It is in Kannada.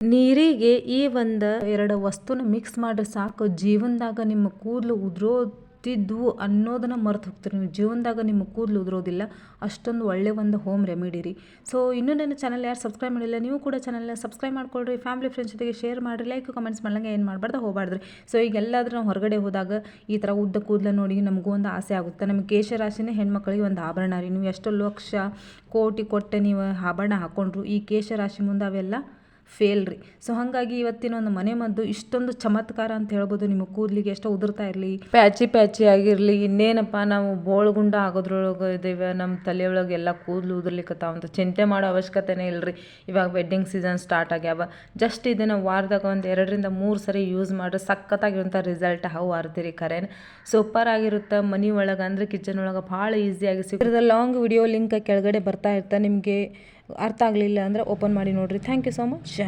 ನೀರಿಗೆ ಈ ಒಂದು ಎರಡು ವಸ್ತುನ ಮಿಕ್ಸ್ ಮಾಡ್ರೆ ಸಾಕು. ಜೀವನದಾಗ ನಿಮ್ಮ ಕೂದಲು ಉದುರೋತಿದ್ವು ಅನ್ನೋದನ್ನ ಮರ್ತು ಹೋಗ್ತೀರಿ ನೀವು. ಜೀವನದಾಗ ನಿಮ್ಮ ಕೂದಲು ಉದುರೋದಿಲ್ಲ. ಅಷ್ಟೊಂದು ಒಳ್ಳೆ ಒಂದು ಹೋಮ್ ರೆಮಿಡಿ ರೀ. ಸೊ ಇನ್ನೂ ನನ್ನ ಚಾನಲ್ ಯಾರು ಸಬ್ಸ್ಕ್ರೈಬ್ ಮಾಡಿಲ್ಲ, ನೀವು ಕೂಡ ಚಾನಲ್ನ ಸಬ್ಸ್ಕ್ರೈಬ್ ಮಾಡ್ಕೊಳ್ರಿ. ಫ್ಯಾಮಿಲಿ ಫ್ರೆಂಡ್ಸ್ ಜೊತೆಗೆ ಶೇರ್ ಮಾಡಿರಿ. ಲೈಕ್ ಕಮೆಂಟ್ಸ್ ಮಾಡಲಂಗೆ ಏನು ಮಾಡಬಾರ್ದು ಹೋಗ್ಬಾರ್ದ್ರಿ. ಸೊ ಈಗ ಎಲ್ಲಾದರೂ ನಾವು ಹೊರಗಡೆ ಹೋದಾಗ ಈ ಥರ ಉದ್ದ ಕೂದಲ ನೋಡಿ ನಮಗೂ ಒಂದು ಆಸೆ ಆಗುತ್ತೆ. ನಮ್ಮ ಕೇಶರಾಶಿನೇ ಹೆಣ್ಮಕ್ಳಿಗೆ ಒಂದು ಆಭರಣ ರೀ. ನೀವು ಎಷ್ಟೋ ಲಕ್ಷ ಕೋಟಿ ಕೊಟ್ಟೆ ನೀವು ಆಭರಣ ಹಾಕ್ಕೊಂಡ್ರು ಈ ಕೇಶರಾಶಿ ಮುಂದೆ ಅವೆಲ್ಲ ಫೇಲ್ ರೀ. ಸೊ ಹಾಗಾಗಿ ಇವತ್ತಿನ ಒಂದು ಮನೆ ಮದ್ದು ಇಷ್ಟೊಂದು ಚಮತ್ಕಾರ ಅಂತ ಹೇಳ್ಬೋದು. ನಿಮ್ಮ ಕೂದಲಿಗೆ ಎಷ್ಟೋ ಉದುರ್ತಾ ಇರಲಿ, ಪ್ಯಾಚಿ ಪ್ಯಾಚಿ ಆಗಿರಲಿ, ಇನ್ನೇನಪ್ಪ ನಾವು ಬೋಳ್ಗುಂಡ ಆಗೋದ್ರೊಳಗೆ ಇದ್ದೇವೆ ನಮ್ಮ ತಲೆಯೊಳಗೆ ಎಲ್ಲ ಕೂದಲು ಉದುರ್ಲಿಕ್ಕತ್ತಾವ ಅಂತ ಚಿಂತೆ ಮಾಡೋ ಅವಶ್ಯಕತೆನೇ ಇಲ್ಲರಿ ಇವಾಗ ವೆಡ್ಡಿಂಗ್ ಸೀಸನ್ ಸ್ಟಾರ್ಟ್ ಆಗ್ಯಾವ. ಜಸ್ಟ್ ಇದನ್ನು ವಾರದಾಗ ಒಂದು ಎರಡರಿಂದ ಮೂರು ಸರಿ ಯೂಸ್ ಮಾಡಿದ್ರೆ ಸಖತ್ತಾಗಿರುವಂಥ ರಿಸಲ್ಟ್ ಹಾವು ಆರ್ತೀರಿ ಖರೇನ. ಸೂಪರ್ ಆಗಿರುತ್ತೆ. ಮನೆ ಒಳಗೆ ಅಂದರೆ ಕಿಚನ್ ಒಳಗೆ ಭಾಳ ಈಸಿಯಾಗಿ ಸಿಗುತ್ತೆ ಲಾಂಗ್ ವಿಡಿಯೋ ಲಿಂಕ್ ಕೆಳಗಡೆ ಬರ್ತಾ ಇರ್ತಾ. ನಿಮಗೆ ಅರ್ಥ ಆಗಲಿಲ್ಲ ಅಂದರೆ ಓಪನ್ ಮಾಡಿ ನೋಡಿರಿ. Thank you so much